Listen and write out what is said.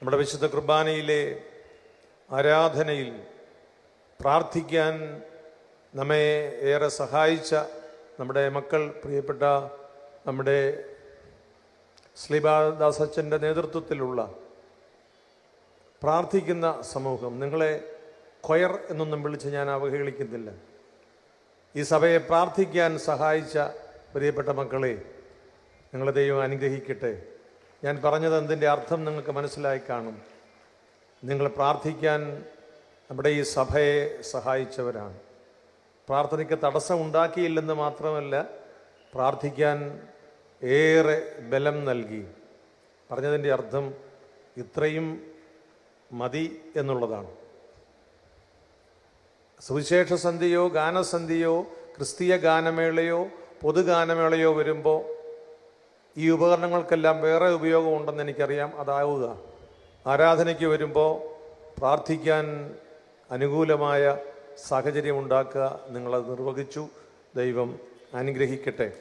നമ്മുടെ വിശുദ്ധ കുർബാനയിലെ ആരാധനയിൽ പ്രാർത്ഥിക്കാൻ നമ്മെ ഏറെ സഹായിച്ച നമ്മുടെ മക്കൾ പ്രിയപ്പെട്ട നമ്മുടെ ശ്രീബാദാസച്ചന്റെ നേതൃത്വത്തിലുള്ള പ്രാർത്ഥിക്കുന്ന സമൂഹം. നിങ്ങളെ കൊയർ എന്നൊന്നും വിളിച്ച് ഞാൻ അവഹേളിക്കുന്നില്ല. ഈ സഭയെ പ്രാർത്ഥിക്കാൻ സഹായിച്ച പ്രിയപ്പെട്ട മക്കളെ നിങ്ങളെ ദൈവം അനുഗ്രഹിക്കട്ടെ. ഞാൻ പറഞ്ഞത് എന്തിന്റെ അർത്ഥം നിങ്ങൾക്ക് മനസ്സിലായി കാണും. നിങ്ങൾ പ്രാർത്ഥിക്കാൻ നമ്മുടെ ഈ സഭയെ സഹായിച്ചവരാണ്. പ്രാർത്ഥനയ്ക്ക് തടസ്സം ഉണ്ടാക്കിയില്ലെന്ന് മാത്രമല്ല പ്രാർത്ഥിക്കാൻ ഏറെ ബലം നൽകി. പറഞ്ഞതിന്റെ അർത്ഥം ഇത്രയും മതി എന്നുള്ളതാണ്. സുവിശേഷ സന്ധിയോ ഗാനസന്ധിയോ ക്രിസ്തീയ ഗാനമേളയോ പൊതുഗാനമേളയോ വരുമ്പോൾ ഈ ഉപകരണങ്ങൾക്കെല്ലാം വേറെ ഉപയോഗമുണ്ടെന്ന് എനിക്കറിയാം. അതാവുക. ആരാധനയ്ക്ക് വരുമ്പോൾ പ്രാർത്ഥിക്കാൻ അനുകൂലമായ സാഹചര്യം ഉണ്ടാക്കുക നിങ്ങളത് നിർവഹിച്ചു. ദൈവം അനുഗ്രഹിക്കട്ടെ.